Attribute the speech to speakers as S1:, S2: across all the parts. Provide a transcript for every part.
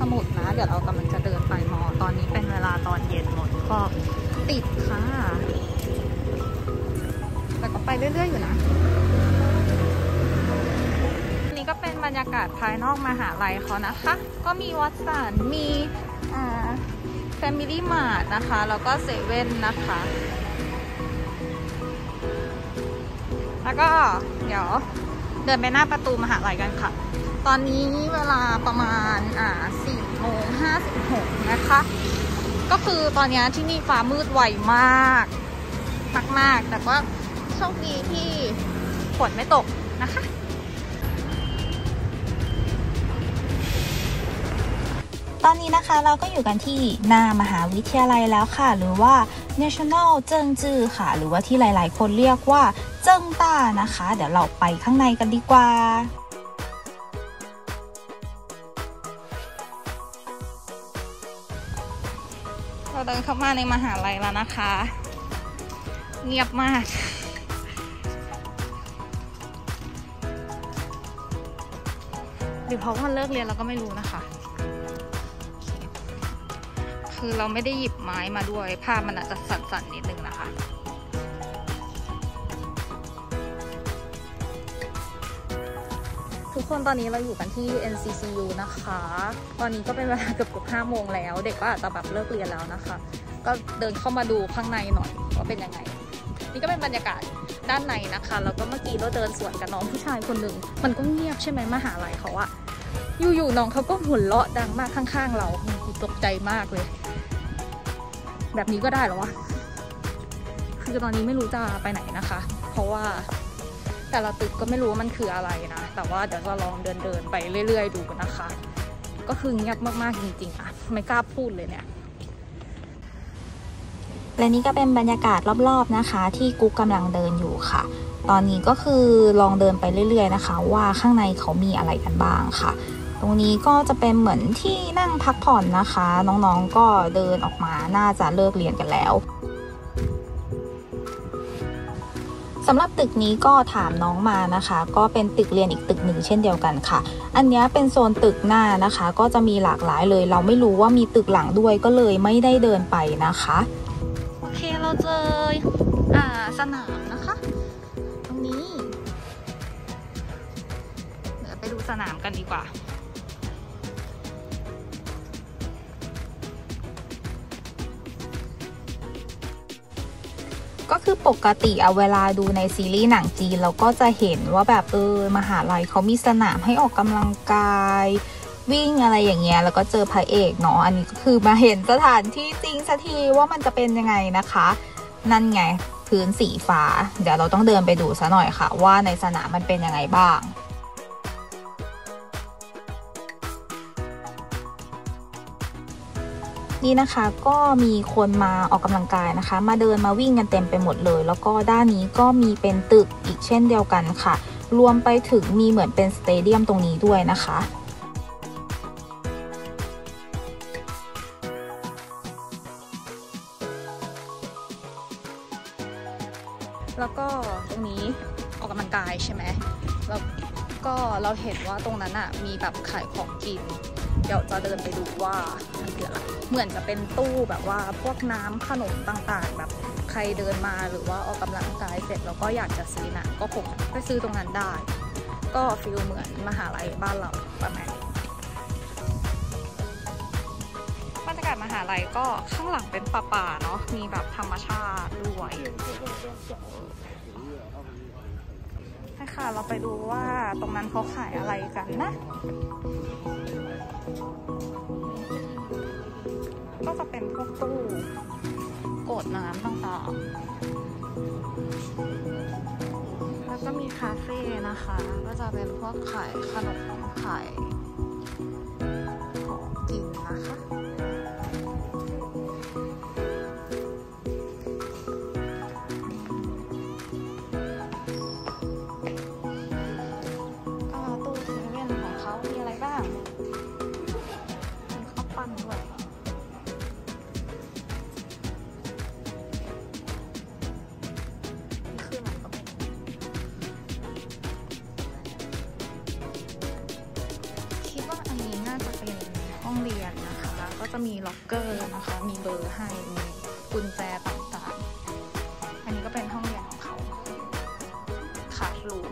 S1: สมุทรนะ เดี๋ยวเรากำลังจะเดินไปมอ ตอนนี้เป็นเวลาตอนเย็นหมดก็ติดค่ะ แต่ก็ไปเรื่อย ๆ อยู่นะ นี่ก็เป็นบรรยากาศภายนอกมหาลัยเขานะคะ ก็มีวัดสันมีแฟมิลี่มาร์ทนะคะ แล้วก็เซเว่นนะคะ แล้วก็เดี๋ยวเดินไปหน้าประตูมหาลัยกันค่ะ ตอนนี้เวลาประมาณอ่า4โมง56นะคะ ก็คือตอนนี้ที่นี่ฟ้ามืดไวมากมากๆแต่ว่าโชคดีที่ฝนไม่ตกนะคะ
S2: ตอนนี้นะคะเราก็อยู่กันที่หน้ามหาวิทยาลัยแล้วค่ะ หรือว่า National เจิงจือค่ะ หรือว่าที่หลายๆ คนเรียกว่าเจิงต้านะคะ เดี๋ยวเราไปข้างในกันดีกว่า
S1: เดินเข้ามาในมหาลัยแล้วนะคะ เงียบมากหรือเพราะว่าเลิกเรียนเราก็ไม่รู้นะคะ คือเราไม่ได้หยิบไม้มาด้วย ภาพมันอาจจะสั่นๆนิดนึงนะคะ กคนตอนนี้เราอยู่กันที่ NCCU นะคะ ตอนนี้ก็เป็นเวลาเกือบเกือบห้าโมงแล้ว เด็กก็อาจจะแบบเลิกเรียนแล้วนะคะ ก็เดินเข้ามาดูข้างในหน่อยว่าเป็นยังไง นี่ก็เป็นบรรยากาศด้านในนะคะ แล้วก็เมื่อกี้เราเดินสวนกับน้องผู้ชายคนหนึ่ง มันก็เงียบใช่ไหมมหาลัยเขาอะอยู่ๆน้องเขาก็หัวเราะดังมากข้างๆ เราตกใจมากเลย แบบนี้ก็ได้หรอวะ คือตอนนี้ไม่รู้จะไปไหนนะคะ เพราะว่า แต่ละตึกก็ไม่รู้ว่ามันคืออะไรนะ แต่ว่าเดี๋ยวจะลองเดินเดินๆไปเรื่อย ๆ ดูนะคะ ก็คือเงียบมากๆจริงๆอะไม่กล้าพูดเลยเนี่ย
S2: และนี่ก็เป็นบรรยากาศรอบๆนะคะ ที่กุ๊กกำลังเดินอยู่ค่ะ ตอนนี้ก็คือลองเดินไปเรื่อย ๆ นะคะ ว่าข้างในเขามีอะไรกันบ้างค่ะ ตรงนี้ก็จะเป็นเหมือนที่นั่งพักผ่อนนะคะ น้องๆก็เดินออกมาน่าจะเลิกเรียนกันแล้ว สำหรับตึกนี้ก็ถามน้องมานะคะ ก็เป็นตึกเรียนอีกตึกหนึ่งเช่นเดียวกันค่ะ อันนี้เป็นโซนตึกหน้านะคะ ก็จะมีหลากหลายเลย เราไม่รู้ว่ามีตึกหลังด้วยก็เลยไม่ได้เดินไปนะคะ
S1: โอเคเราเจออ่าสนามนะคะ ตรงนี้เดี๋ยวไปดูสนามกันดีกว่า
S2: คือปกติเอาเวลาดูในซีรีส์หนังจีนเราก็จะเห็นว่าแบบเออมหาลัยเขามีสนามให้ออกกำลังกาย วิ่งอะไรอย่างเงี้ยแล้วก็เจอพระเอกเนาะอันนี้ก็คือมาเห็นสถานที่จริงสักทีว่ามันจะเป็นยังไงนะคะ นั่นไงพื้นสีฟ้า เดี๋ยวเราต้องเดินไปดูซะหน่อยค่ะ ว่าในสนามมันเป็นยังไงบ้าง นี่นะคะก็มีคนมาออกกำลังกายนะคะ มาเดินมาวิ่งกันเต็มไปหมดเลย แล้วก็ด้านนี้ก็มีเป็นตึกอีกเช่นเดียวกันค่ะ รวมไปถึงมีเหมือนเป็นสเตเดียมตรงนี้ด้วยนะคะ
S1: แล้วก็ตรงนี้ออกกำลังกายใช่ไหมแล้วก็เราเห็นว่าตรงนั้นอะมีแบบขายของกิน เดี๋ยวจะเดินไปดูว่ามันคืออะไรเหมือนจะเป็นตู้แบบว่าพวกน้ำขนมต่างๆ แบบใครเดินมาหรือว่าออกกำลังกายเสร็จแล้วก็อยากจะซื้อน้ำก็คงไปซื้อตรงนั้นได้ ก็ฟีลเหมือนมหาลัยบ้านเราประมาณบรรยากาศมหาลัยก็ข้างหลังเป็นป่าๆเนาะมีแบบธรรมชาติด้วย ค่ะ เราไปดูว่าตรงนั้นเขาขายอะไรกันนะ ก็จะเป็นพวกตู้โกดน้ำต่างๆ แล้วก็มีคาเฟ่นะคะ ก็จะเป็นพวกขายขนมขาย ก็จะมีล็อกเกอร์นะคะ มีเบอร์ให้ มีกุญแจต่างๆ อันนี้ก็เป็นห้องเรียนของเขาคาสรูม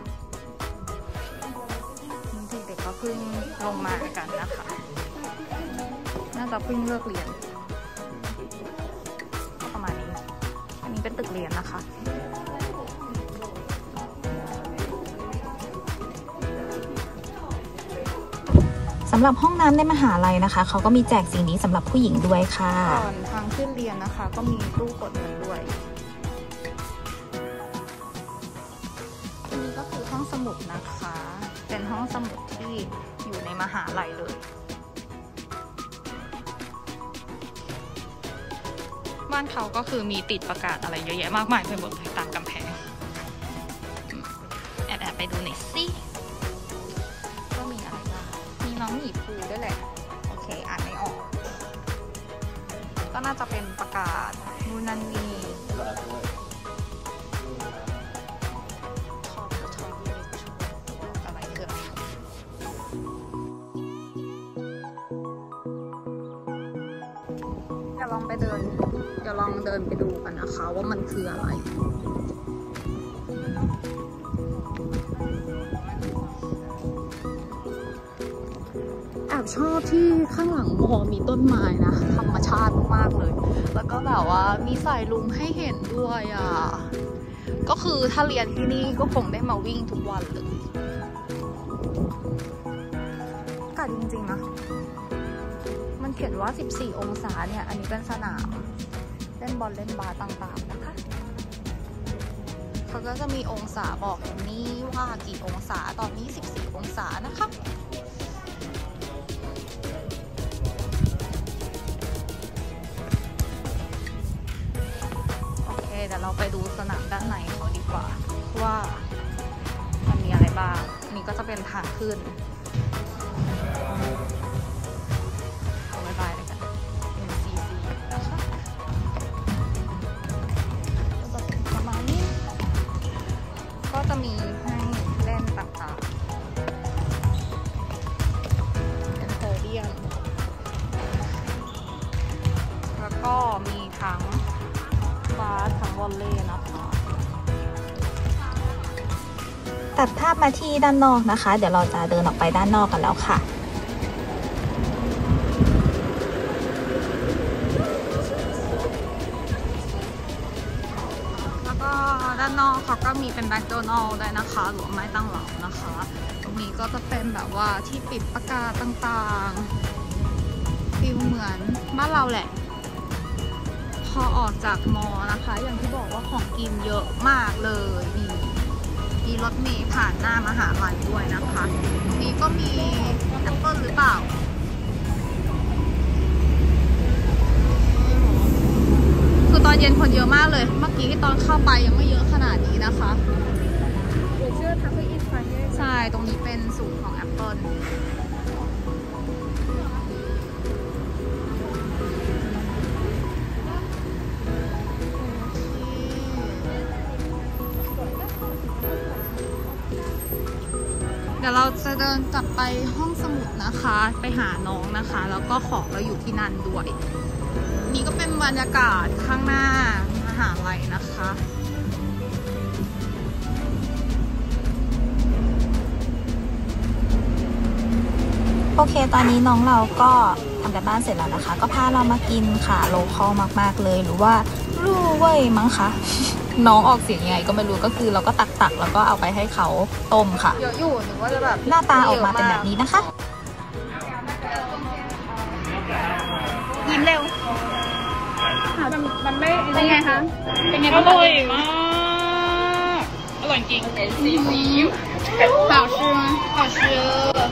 S1: นี่เด็กๆก็คือพิ่งลงมากันนะคะ น่าจะเพิ่งเลิกเรียนก็ประมาณนี้ อันนี้เป็นตึกเรียนนะคะ
S2: สำหรับห้องน้ำในมหาลัยนะคะ เขาก็มีแจกสิ่งนี้สำหรับผู้หญิงด้วยค่ะ
S1: ก่อนทางขึ้นเรียนนะคะ ก็มีตู้กดเงินด้วยอันนี้ก็คือห้องสมุดนะคะ เป็นห้องสมุดที่อยู่ในมหาลัยเลยบ้านเขาก็คือมีติดประกาศอะไรเยอะแยะมากมายไปหมดตามกำแพงแอบแอบไปดูหน่อยสิ น้องหมีภูด้วยแหละ โอเค อ่านไม่ออก ก็น่าจะเป็นประกาศนูนนันนี่อบจะชอบเล็กชอะไรคืออะไรเดี๋ยวลองไปเดิน เดี๋ยวลองเดินไปดูกันนะคะ ว่ามันคืออะไร ชอบที่ข้างหลังมอมีต้นไม้นะ ธรรมชาติมากๆเลย แล้วก็แบบว่ามีสายลุงให้เห็นด้วยอะ ก็คือถ้าเรียนที่นี่ก็คงได้มาวิ่งทุกวันเลยอากาศจริงๆนะมันเขียนว่า 14 องศาเนี่ย อันนี้เป็นสนาม เล่นบอลเล่นบาต่างๆนะคะเขาก็จะมีองศาบอกอย่างนี้ว่ากี่องศาตอนนี้ 14 องศานะคะ ดี๋ยวเราไปดูสนามด้านในเขาดีกว่า ว่ามันมีอะไรบ้างนี่ก็จะเป็นทางขึ้น
S2: ตัดภาพมาที่ด้านนอกนะคะ เดี๋ยวเราจะเดินออกไปด้านนอกกันแล้วค่ะ
S1: แล้วก็ด้านนอกเขาก็มีเป็นแบ็คโดนัลด์ด้วยนะคะ หรือว่าไม้ตั้งเหลานะคะ ตรงนี้ก็จะเป็นแบบว่าที่ปิดประกาศต่างๆฟิลเหมือนบ้านเราแหละ พอออกจากมอนะคะ อย่างที่บอกว่าของกินเยอะมากเลยนี่ มีรถเมล์ผ่านหน้ามหาลัยด้วยนะคะตรงนี้ก็มีแอปเปิลหรือเปล่าคือตอนเย็นคนเยอะมากเลย เมื่อกี้ตอนเข้าไปยังไม่เยอะขนาดนี้นะคะใช่ ตรงนี้เป็นสูตรของ Apple เดี๋ยวเราจะเดินกลับไปห้องสมุดนะคะ ไปหาน้องนะคะ แล้วก็ของเราอยู่ที่นั่นด้วย นี่ก็เป็นบรรยากาศข้างหน้ามหาลัยนะคะ
S2: โอเค ตอนนี้น้องเราก็ทำกันบ้านเสร็จแล้วนะคะ ก็พาเรามากินค่ะ โลคอลมาก ๆ เลย หรือว่าลู่เว่ยมั้งคะ น้องออกเสียงยังไงก็ไม่รู้ก็คือเราก็ตักตักๆแล้วก็เอาไปให้เขาต้มค่ะ
S1: เยอะอยู่หรือว่าจะแบบ
S2: หน้าตาออกมาเป็นแบบนี้นะคะ
S1: ยิ้มเร็ว
S3: มันไม่
S1: เป็นไงคะ
S3: เป็นไงอร่อยมาก อร่อยจริง
S1: 好吃吗好吃